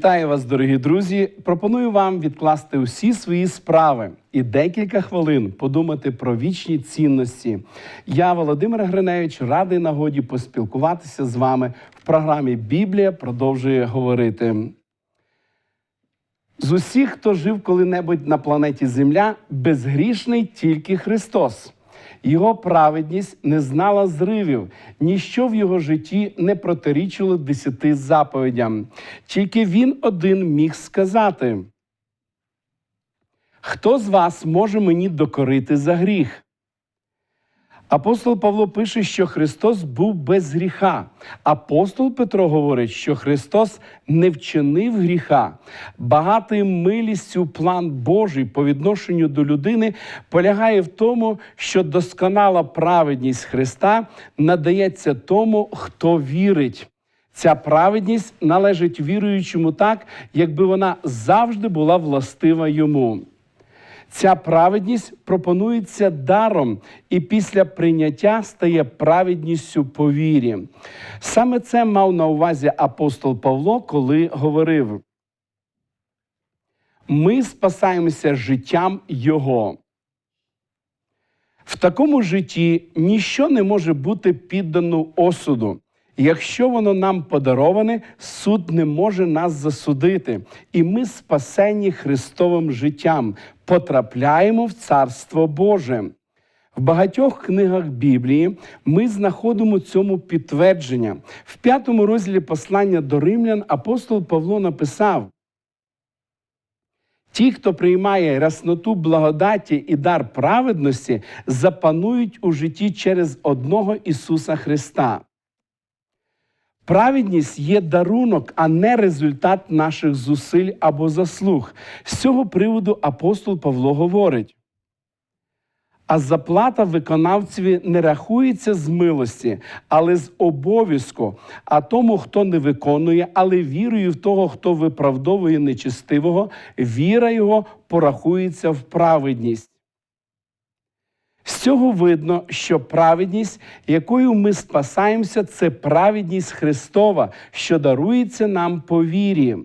Вітаю вас, дорогі друзі. Пропоную вам відкласти усі свої справи і декілька хвилин подумати про вічні цінності. Я, Володимир Гриневич, радий нагоді поспілкуватися з вами в програмі Біблія продовжує говорити. З усіх, хто жив коли-небудь на планеті Земля, безгрішний тільки Христос. Його праведність не знала зривів, ніщо в його житті не протирічило десяти заповідям. Тільки він один міг сказати: Хто з вас може мені докорити за гріх? Апостол Павло пише, що Христос був без гріха. Апостол Петро говорить, що Христос не вчинив гріха. Багатий милістю план Божий по відношенню до людини полягає в тому, що досконала праведність Христа надається тому, хто вірить. Ця праведність належить віруючому так, якби вона завжди була властива йому. Ця праведність пропонується даром і після прийняття стає праведністю по вірі. Саме це мав на увазі апостол Павло, коли говорив: ми спасаємося життям Його. В такому житті ніщо не може бути піддано осуду. Якщо воно нам подароване, суд не може нас засудити, і ми спасені Христовим життям, потрапляємо в Царство Боже. В багатьох книгах Біблії ми знаходимо цьому підтвердження. В п'ятому розділі послання до римлян апостол Павло написав: Ті, хто приймає рясноту благодаті і дар праведності, запанують у житті через одного Ісуса Христа. Праведність є дарунок, а не результат наших зусиль або заслуг. З цього приводу апостол Павло говорить. А заплата виконавцеві не рахується з милості, але з обов'язку. А тому, хто не виконує, але вірою в того, хто виправдовує нечистивого, віра його порахується в праведність. З цього видно, що праведність, якою ми спасаємося, це праведність Христова, що дарується нам по вірі.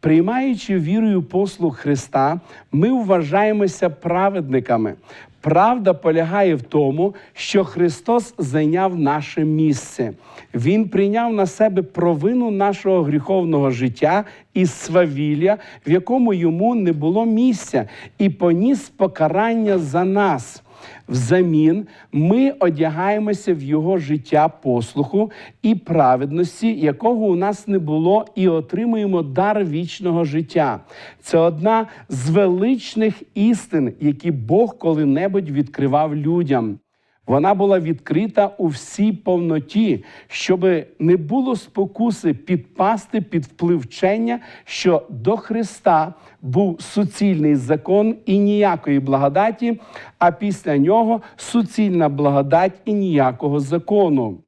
Приймаючи вірою послуг Христа, ми вважаємося праведниками. Правда полягає в тому, що Христос зайняв наше місце. Він прийняв на себе провину нашого гріховного життя і свавілля, в якому йому не було місця, і поніс покарання за нас. Взамін ми одягаємося в його життя послуху і праведності, якого у нас не було, і отримуємо дар вічного життя. Це одна з величних істин, які Бог коли-небудь відкривав людям. Вона була відкрита у всій повноті, щоб не було спокуси підпасти під вплив вчення, що до Христа був суцільний закон і ніякої благодаті, а після нього суцільна благодать і ніякого закону.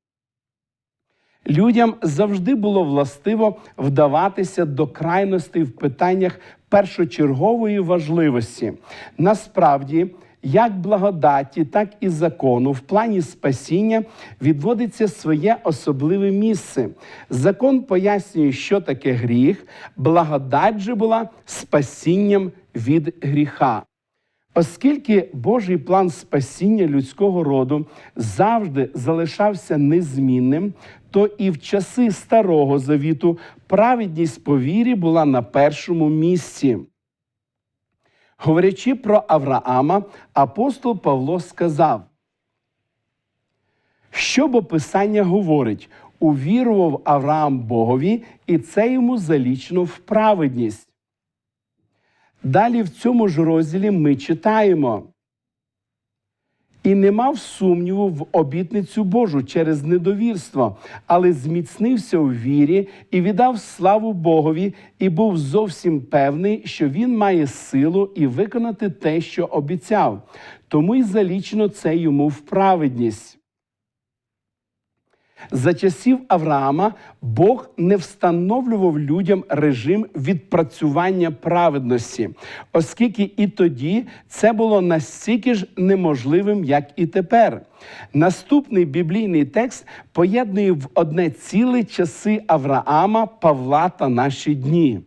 Людям завжди було властиво вдаватися до крайностей в питаннях першочергової важливості. Насправді, як благодаті, так і закону в плані спасіння відводиться своє особливе місце. Закон пояснює, що таке гріх, благодать же була спасінням від гріха. Оскільки Божий план спасіння людського роду завжди залишався незмінним, то і в часи Старого Завіту праведність по вірі була на першому місці. Говорячи про Авраама, апостол Павло сказав, що бо Писання говорить, увірував Авраам Богові, і це йому залічно в праведність. Далі в цьому ж розділі ми читаємо. І не мав сумніву в обітницю Божу через недовірство, але зміцнився у вірі і віддав славу Богові, і був зовсім певний, що він має силу і виконати те, що обіцяв. Тому й залічено це йому в праведність. За часів Авраама Бог не встановлював людям режим відпрацювання праведності, оскільки і тоді це було настільки ж неможливим, як і тепер. Наступний біблійний текст поєднує в одне ціле часи Авраама, Павла та наші дні.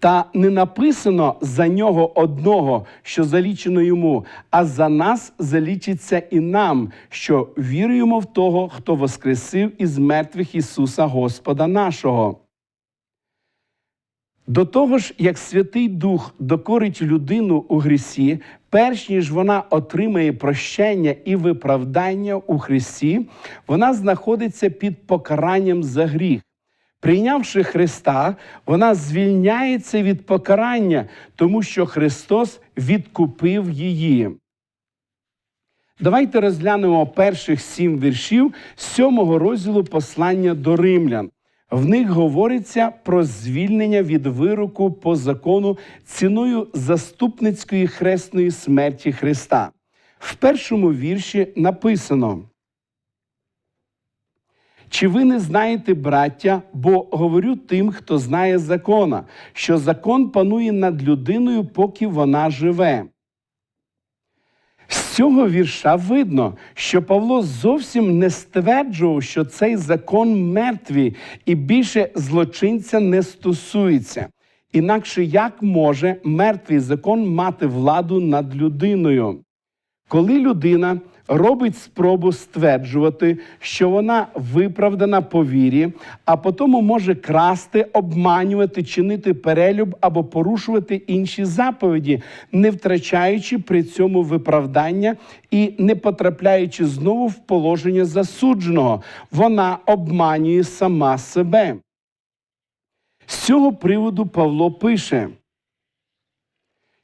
Та не написано за нього одного, що залічено йому, а за нас залічиться і нам, що віруємо в того, хто воскресив із мертвих Ісуса Господа нашого. До того ж, як Святий Дух докорить людину у грісі, перш ніж вона отримає прощення і виправдання у Христі, вона знаходиться під покаранням за гріх. Прийнявши Христа, вона звільняється від покарання, тому що Христос відкупив її. Давайте розглянемо перших сім віршів сьомого розділу послання до римлян. В них говориться про звільнення від вироку по закону ціною заступницької хресної смерті Христа. В першому вірші написано. Чи ви не знаєте, браття, бо говорю тим, хто знає закона, що закон панує над людиною, поки вона живе. З цього вірша видно, що Павло зовсім не стверджував, що цей закон мертвий і більше злочинця не стосується. Інакше як може мертвий закон мати владу над людиною? Коли людина робить спробу стверджувати, що вона виправдана по вірі, а потім може красти, обманювати, чинити перелюб або порушувати інші заповіді, не втрачаючи при цьому виправдання і не потрапляючи знову в положення засудженого, вона обманює сама себе. З цього приводу Павло пише.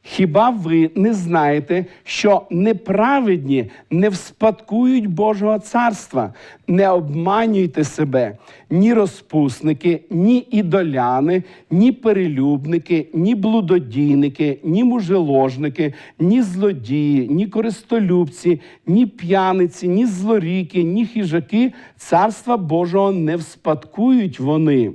Хіба ви не знаєте, що неправедні не вспадкують Божого царства? Не обманюйте себе, ні розпусники, ні ідоляни, ні перелюбники, ні блудодійники, ні мужеложники, ні злодії, ні користолюбці, ні п'яниці, ні злоріки, ні хижаки царства Божого не вспадкують вони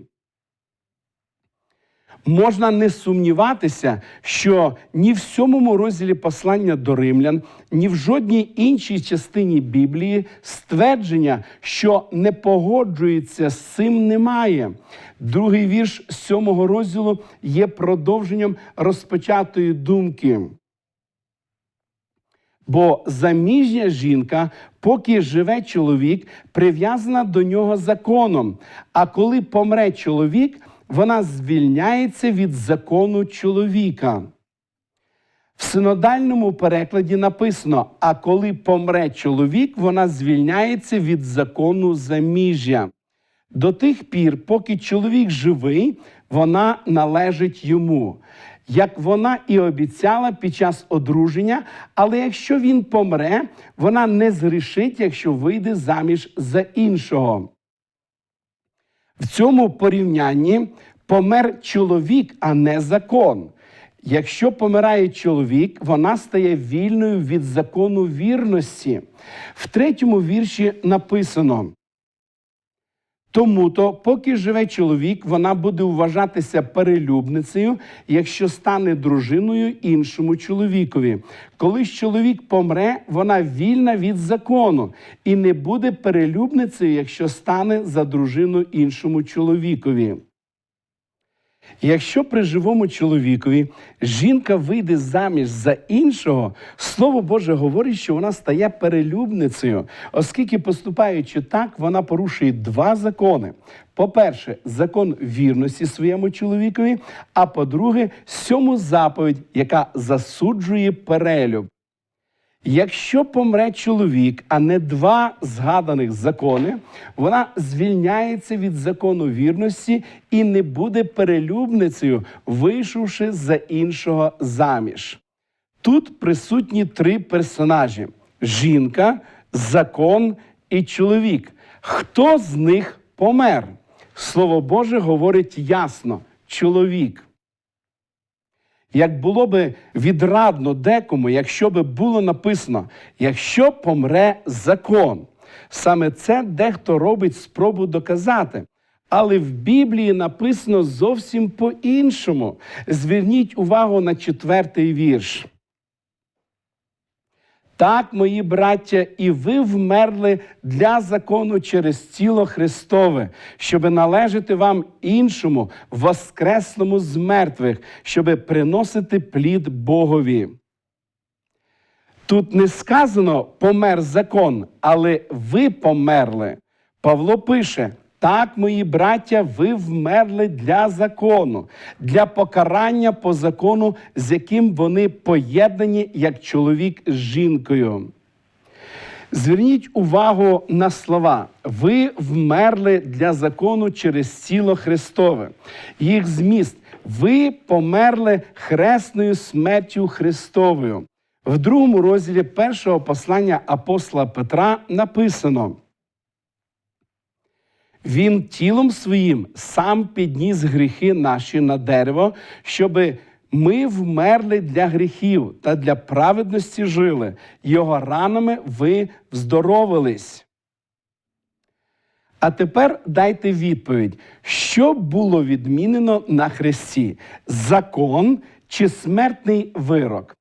можна не сумніватися, що ні в сьомому розділі послання до римлян, ні в жодній іншій частині Біблії ствердження, що не погоджується з цим, немає. Другий вірш сьомого розділу є продовженням розпочатої думки. Бо заміжня жінка, поки живе чоловік, прив'язана до нього законом. А коли помре чоловік, вона звільняється від закону чоловіка. В синодальному перекладі написано: а коли помре чоловік, вона звільняється від закону заміжжя. До тих пір, поки чоловік живий, вона належить йому. Як вона і обіцяла під час одруження, але якщо він помре, вона не згрішить, якщо вийде заміж за іншого. В цьому порівнянні помер чоловік, а не закон. Якщо помирає чоловік, вона стає вільною від закону вірності. В третьому вірші написано. Тому то, поки живе чоловік, вона буде вважатися перелюбницею, якщо стане дружиною іншому чоловікові. Коли ж чоловік помре, вона вільна від закону і не буде перелюбницею, якщо стане за дружину іншому чоловікові. Якщо при живому чоловікові жінка вийде заміж за іншого, слово Боже говорить, що вона стає перелюбницею, оскільки, поступаючи так, вона порушує два закони. По-перше, закон вірності своєму чоловікові, а по-друге, сьому заповідь, яка засуджує перелюб. Якщо помре чоловік, а не два згаданих закони, вона звільняється від закону вірності і не буде перелюбницею, вийшовши за іншого заміж. Тут присутні три персонажі: жінка, закон і чоловік. Хто з них помер? Слово Боже говорить ясно: чоловік. Як було би відрадно декому, якщо би було написано, якщо помре закон, Саме це дехто робить спробу доказати. Але в Біблії написано зовсім по-іншому. Зверніть увагу на четвертий вірш. Так, мої браття, і ви вмерли для закону через тіло Христове, щоби належати вам іншому, воскреслому з мертвих, щоби приносити плід Богові. Тут не сказано помер закон, але ви померли. Павло пише: так, мої браття, ви вмерли для закону, для покарання по закону, з яким вони поєднані як чоловік з жінкою. Зверніть увагу на слова. Ви вмерли для закону через тіло Христове. Їх зміст. Ви померли хресною смертю Христовою. В другому розділі першого послання апостола Петра написано. Він тілом своїм сам підніс гріхи наші на дерево, щоби ми вмерли для гріхів та для праведності жили. Його ранами ви вздоровились. А тепер дайте відповідь, що було відмінено на хресті: закон чи смертний вирок?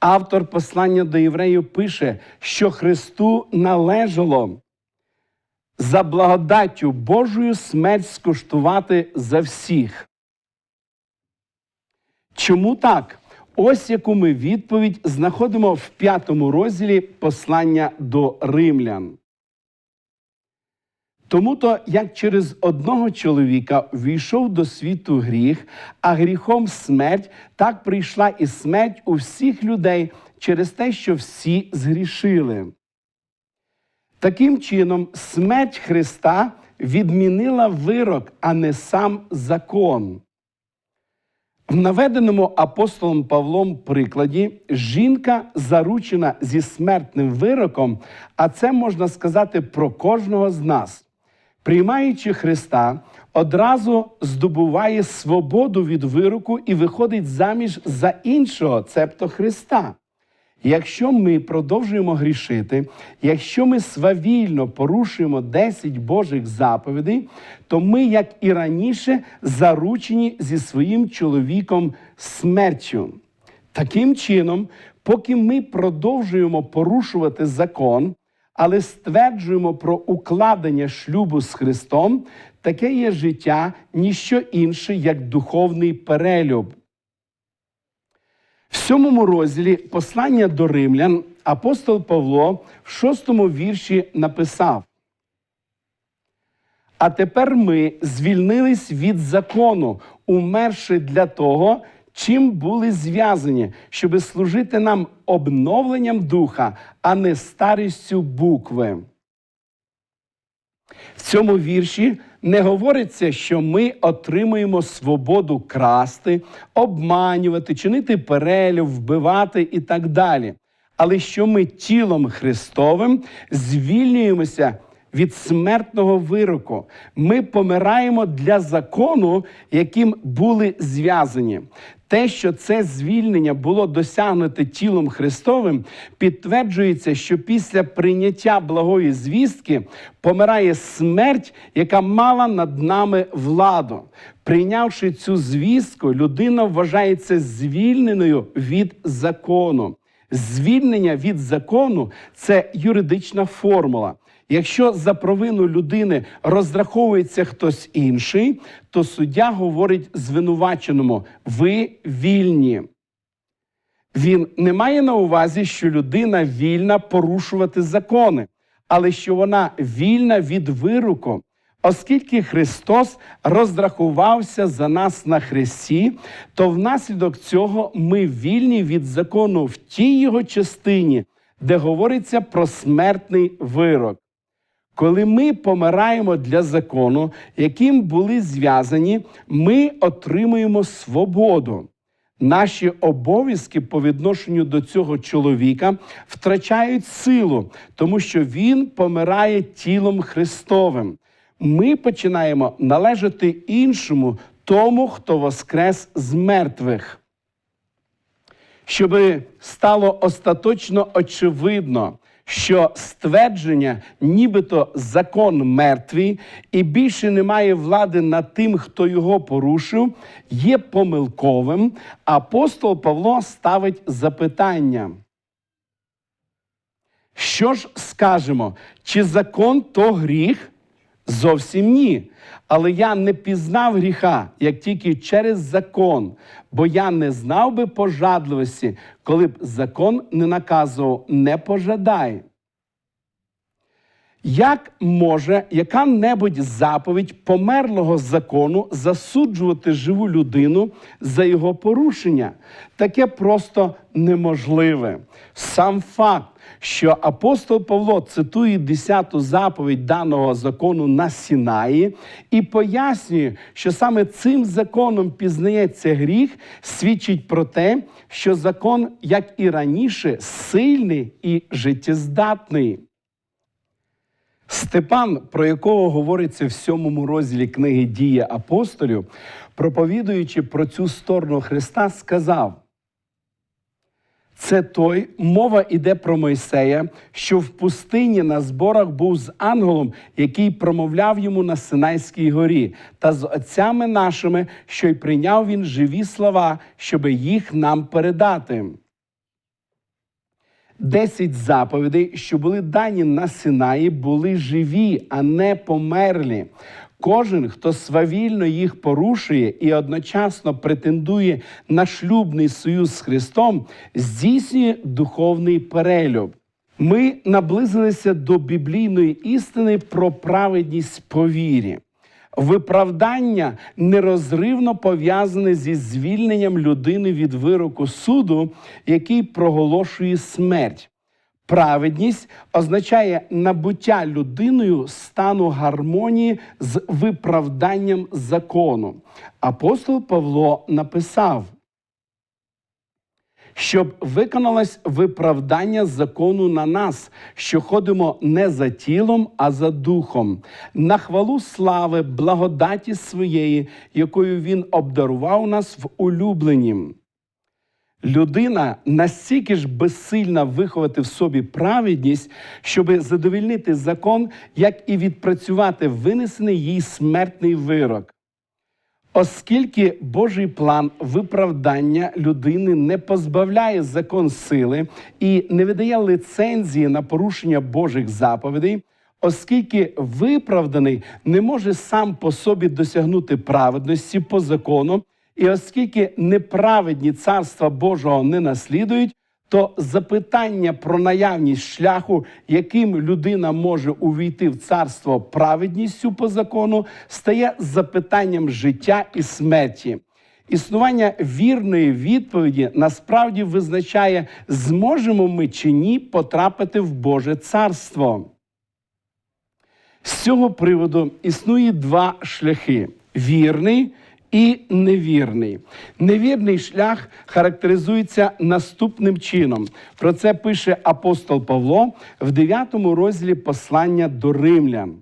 Автор послання до євреїв пише, що Христу належало за благодаттю Божою смерть скуштувати за всіх. Чому так? Ось яку ми відповідь знаходимо в п'ятому розділі послання до римлян. Тому то, як через одного чоловіка війшов до світу гріх, а гріхом смерть, так прийшла і смерть у всіх людей через те, що всі згрішили. Таким чином, смерть Христа відмінила вирок, а не сам закон. В наведеному апостолом Павлом прикладі жінка заручена зі смертним вироком, а це можна сказати про кожного з нас. Приймаючи Христа, одразу здобуває свободу від вироку і виходить заміж за іншого, цебто Христа. Якщо ми продовжуємо грішити, якщо ми свавільно порушуємо 10 Божих заповідей, то ми, як і раніше, заручені зі своїм чоловіком смертю. Таким чином, поки ми продовжуємо порушувати закон, але стверджуємо про укладення шлюбу з Христом, таке є життя ніщо інше, як духовний перелюб. В сьомому розділі послання до римлян апостол Павло в шостому вірші написав: А тепер ми звільнились від закону, умерши для того, чим були зв'язані, щоби служити нам обновленням духа, а не старістю букви. В цьому вірші не говориться, що ми отримуємо свободу красти, обманювати, чинити перелюб, вбивати і так далі. Але що ми тілом Христовим звільнюємося від смертного вироку. Ми помираємо для закону, яким були зв'язані. Те, що це звільнення було досягнуте тілом Христовим, підтверджується, що після прийняття благої звістки помирає смерть, яка мала над нами владу. Прийнявши цю звістку, людина вважається звільненою від закону. Звільнення від закону це юридична формула. Якщо за провину людини розраховується хтось інший, то суддя говорить звинуваченому: ви вільні. Він не має на увазі, що людина вільна порушувати закони, але що вона вільна від вируку. Оскільки Христос розрахувався за нас на хресті, то внаслідок цього ми вільні від закону в тій його частині, де говориться про смертний вирок. Коли ми помираємо для закону, яким були зв'язані, ми отримуємо свободу. Наші обов'язки по відношенню до цього чоловіка втрачають силу, тому що він помирає тілом Христовим. Ми починаємо належати іншому, тому, хто воскрес з мертвих. Щоби стало остаточно очевидно, що ствердження, нібито закон мертвий, і більше немає влади над тим, хто його порушив, є помилковим. Апостол Павло ставить запитання. Що ж скажемо? Чи закон то гріх? Зовсім ні. Але я не пізнав гріха, як тільки через закон, бо я не знав би пожадливості, коли б закон не наказував не пожадай. Як може яка-небудь заповідь померлого закону засуджувати живу людину за його порушення? Таке просто неможливе. Сам факт, що апостол Павло цитує 10-ту заповідь даного закону на Сінаї і пояснює, що саме цим законом пізнається гріх, свідчить про те, що закон, як і раніше, сильний і життєздатний. Степан, про якого говориться в сьомому розділі книги Дії апостолів, проповідуючи про цю сторону Христа, сказав: це той, мова йде про Мойсея, що в пустині на зборах був з ангелом, який промовляв йому на Синайській горі, та з отцями нашими, що й прийняв він живі слова, щоби їх нам передати. Десять заповідей, що були дані на Синаї, були живі, а не померлі. Кожен, хто свавільно їх порушує і одночасно претендує на шлюбний союз з Христом, здійснює духовний перелюб. Ми наблизилися до біблійної істини про праведність по вірі. Виправдання нерозривно пов'язане зі звільненням людини від вироку суду, який проголошує смерть. Праведність означає набуття людиною стану гармонії з виправданням закону. Апостол Павло написав, щоб виконалось виправдання закону на нас, що ходимо не за тілом, а за духом, на хвалу слави, благодаті своєї, якою він обдарував нас в улюбленім. Людина настільки ж безсильна виховати в собі праведність, щоб задовільнити закон, як і відпрацювати винесений їй смертний вирок. Оскільки Божий план виправдання людини не позбавляє закон сили і не видає лицензії на порушення Божих заповідей, оскільки виправданий не може сам по собі досягнути праведності по закону, і оскільки неправедні царства Божого не наслідують, то запитання про наявність шляху, яким людина може увійти в царство праведністю по закону, стає запитанням життя і смерті. Існування вірної відповіді насправді визначає, зможемо ми чи ні потрапити в Боже царство. З цього приводу існує два шляхи: вірний і невірний. Невірний шлях характеризується наступним чином. Про це пише апостол Павло в 9 розділі послання до римлян.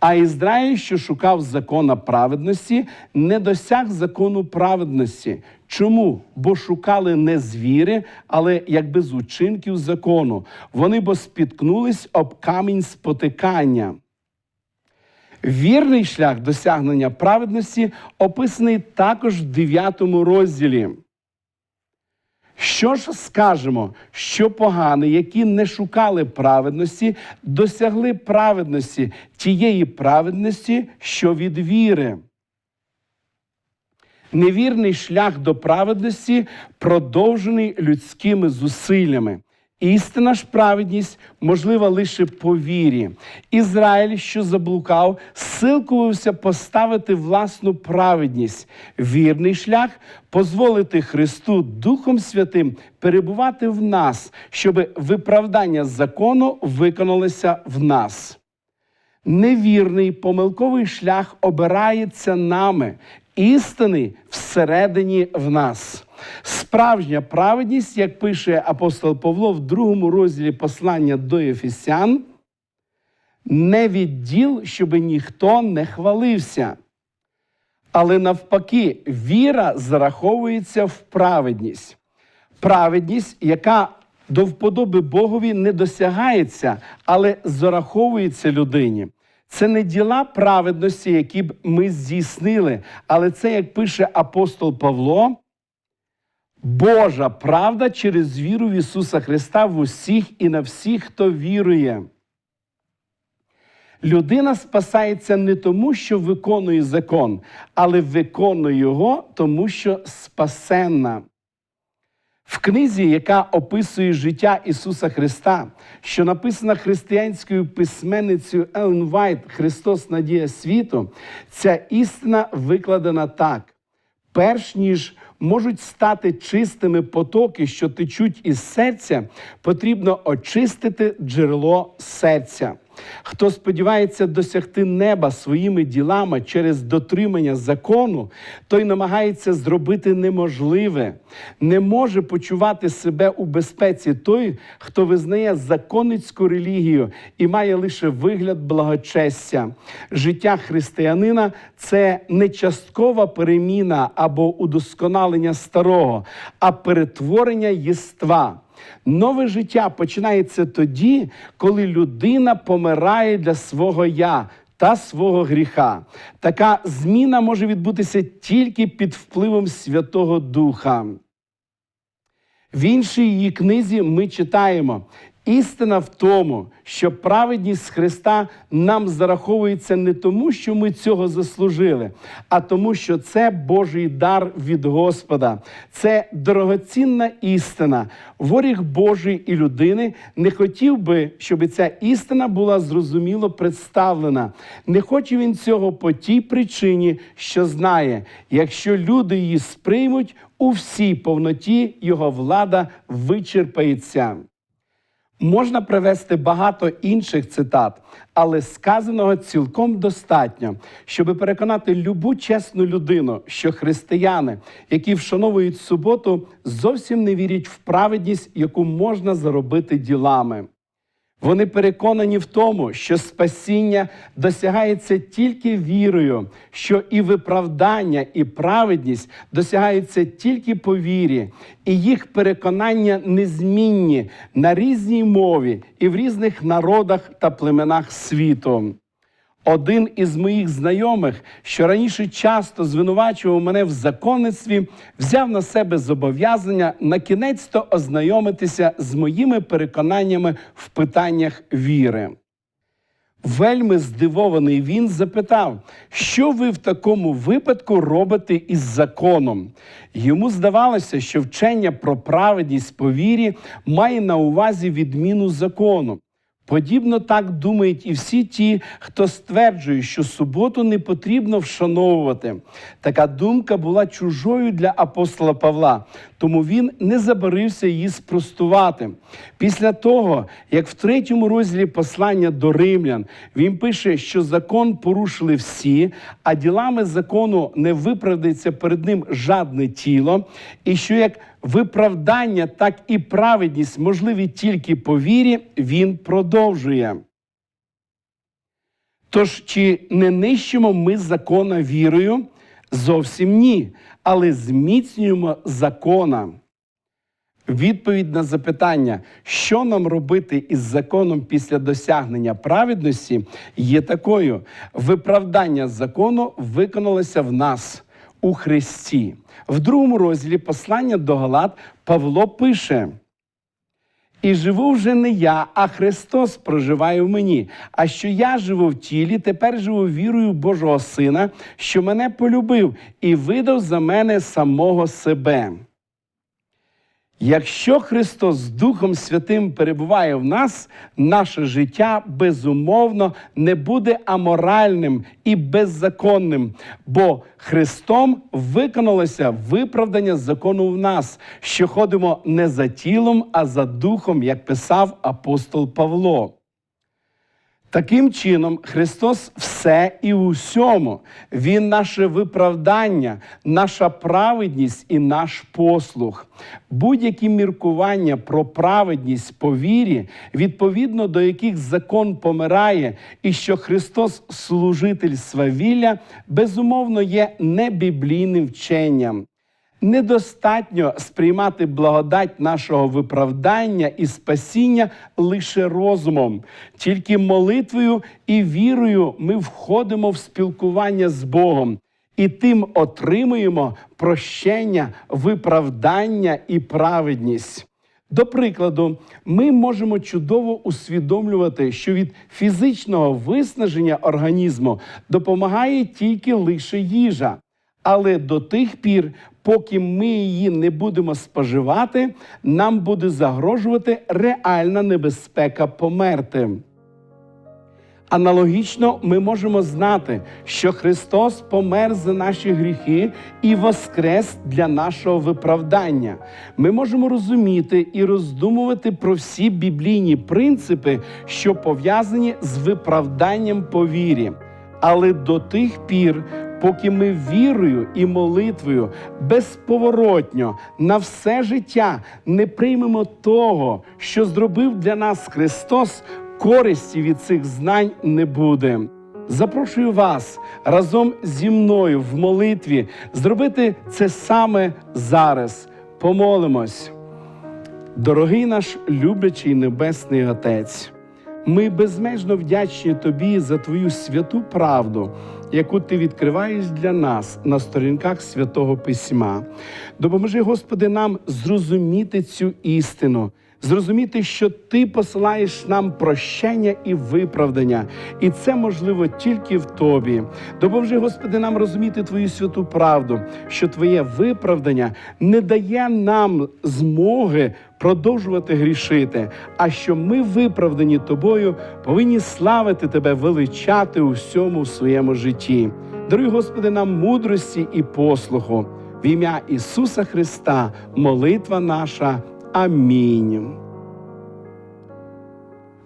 А Ізраїль, що шукав закона праведності, не досяг закону праведності. Чому? Бо шукали не з віри, але якби з учинків закону. Вони бо спіткнулись об камінь спотикання. Вірний шлях досягнення праведності описаний також в 9 розділі. Що ж скажемо, що погани, які не шукали праведності, досягли праведності, тієї праведності, що від віри. Невірний шлях до праведності продовжений людськими зусиллями. Істина ж праведність можлива лише по вірі. Ізраїль, що заблукав, силкувався поставити власну праведність, вірний шлях дозволити Христу Духом Святим перебувати в нас, щоб виправдання закону виконалося в нас. Невірний помилковий шлях обирається нами, істини всередині в нас. Справжня праведність, як пише апостол Павло в другому розділі послання до Ефесян, не відділ, щоб ніхто не хвалився. Але навпаки, віра зараховується в праведність. Праведність, яка до вподоби Богові не досягається, але зараховується людині. Це не діла праведності, які б ми здійснили, але це, як пише апостол Павло, Божа правда через віру в Ісуса Христа в усіх і на всіх, хто вірує. Людина спасається не тому, що виконує закон, але виконує його, тому що спасенна. В книзі, яка описує життя Ісуса Христа, що написана християнською письменницею Елен Вайт Христос Надія світу, ця істина викладена так: перш ніж можуть стати чистими потоки, що течуть із серця, потрібно очистити джерело серця. Хто сподівається досягти неба своїми ділами через дотримання закону, той намагається зробити неможливе, не може почувати себе у безпеці той, хто визнає законницьку релігію і має лише вигляд благочестя. Життя християнина це не часткова переміна або удосконалення старого, а перетворення єства. Нове життя починається тоді, коли людина помирає для свого я та свого гріха. Така зміна може відбутися тільки під впливом Святого Духа. В іншій її книзі ми читаємо: істина в тому, що праведність Христа нам зараховується не тому, що ми цього заслужили, а тому, що це Божий дар від Господа. Це дорогоцінна істина. Воріг Божий і людини не хотів би, щоб ця істина була зрозуміло представлена. Не хоче він цього по тій причині, що знає, якщо люди її сприймуть, у всій повноті його влада вичерпається. Можна привести багато інших цитат, але сказаного цілком достатньо, щоб переконати любу чесну людину, що християни, які вшановують суботу, зовсім не вірять в праведність, яку можна заробити ділами. Вони переконані в тому, що спасіння досягається тільки вірою, що і виправдання, і праведність досягаються тільки по вірі, і їх переконання незмінні на різній мові і в різних народах та племенах світу. Один із моїх знайомих, що раніше часто звинувачував мене в законництві, взяв на себе зобов'язання на кінець то ознайомитися з моїми переконаннями в питаннях віри. Вельми здивований він запитав, що ви в такому випадку робите із законом. Йому здавалося, що вчення про праведність по вірі має на увазі відміну закону. Подібно так думають і всі ті, хто стверджує, що суботу не потрібно вшановувати. Така думка була чужою для апостола Павла, тому він не забарився її спростувати. Після того, як в третьому розділі послання до римлян він пише, що закон порушили всі, а ділами закону не виправдається перед ним жадне тіло, і що як виправдання, так і праведність можливі тільки по вірі, він продовжує. Тож, чи не нищимо ми закона вірою? Зовсім ні, але зміцнюємо закона. Відповідь на запитання, що нам робити із законом після досягнення праведності, є такою: виправдання закону виконалося в нас у Христі. В другому розділі послання до Галат Павло пише. І живу вже не я, а Христос проживає в мені. А що я живу в тілі, тепер живу вірою Божого Сина, що мене полюбив і видав за мене самого себе. Якщо Христос з Духом Святим перебуває в нас, наше життя безумовно не буде аморальним і беззаконним, бо Христом виконалося виправдання закону в нас, що ходимо не за тілом, а за духом, як писав апостол Павло. Таким чином, Христос все і у всьому. Він наше виправдання, наша праведність і наш послух. Будь-які міркування про праведність по вірі, відповідно до яких закон помирає, і що Христос служитель свавілля, безумовно є небіблійним вченням. Недостатньо сприймати благодать нашого виправдання і спасіння лише розумом. Тільки молитвою і вірою ми входимо в спілкування з Богом і тим отримуємо прощення, виправдання і праведність. До прикладу, ми можемо чудово усвідомлювати, що від фізичного виснаження організму допомагає тільки лише їжа. Але до тих пір, поки ми її не будемо споживати, нам буде загрожувати реальна небезпека померти. Аналогічно ми можемо знати, що Христос помер за наші гріхи і воскрес для нашого виправдання. Ми можемо розуміти і роздумувати про всі біблійні принципи, що пов'язані з виправданням по вірі. Але до тих пір, поки ми вірою і молитвою безповоротньо на все життя не приймемо того, що зробив для нас Христос, користі від цих знань не буде. Запрошую вас разом зі мною в молитві зробити це саме зараз. Помолимось. Дорогий наш люблячий Небесний Отець, ми безмежно вдячні Тобі за Твою святу правду, яку Ти відкриваєш для нас на сторінках святого Письма. Допоможи, Господи, нам зрозуміти цю істину. Зрозуміти, що ти посилаєш нам прощення і виправдання, і це можливо тільки в тобі. Допоможи, Господи, нам розуміти Твою святу правду, що Твоє виправдання не дає нам змоги продовжувати грішити, а що ми виправдані тобою, повинні славити Тебе, величати у всьому в своєму житті. Даруй, Господи, нам мудрості і послуху. В ім'я Ісуса Христа, молитва наша. Амінь.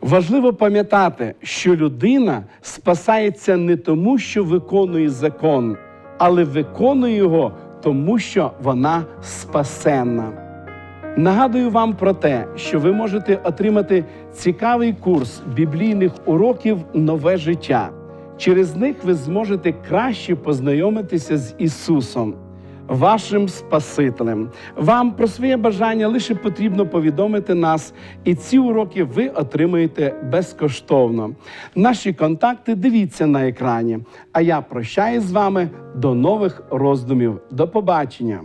Важливо пам'ятати, що людина спасається не тому, що виконує закон, але виконує його тому, що вона спасенна. Нагадую вам про те, що ви можете отримати цікавий курс біблійних уроків Нове життя. Через них ви зможете краще познайомитися з Ісусом вашим Спасителем. Вам про своє бажання лише потрібно повідомити нас, і ці уроки ви отримаєте безкоштовно. Наші контакти дивіться на екрані. А я прощаюсь з вами до нових роздумів. До побачення!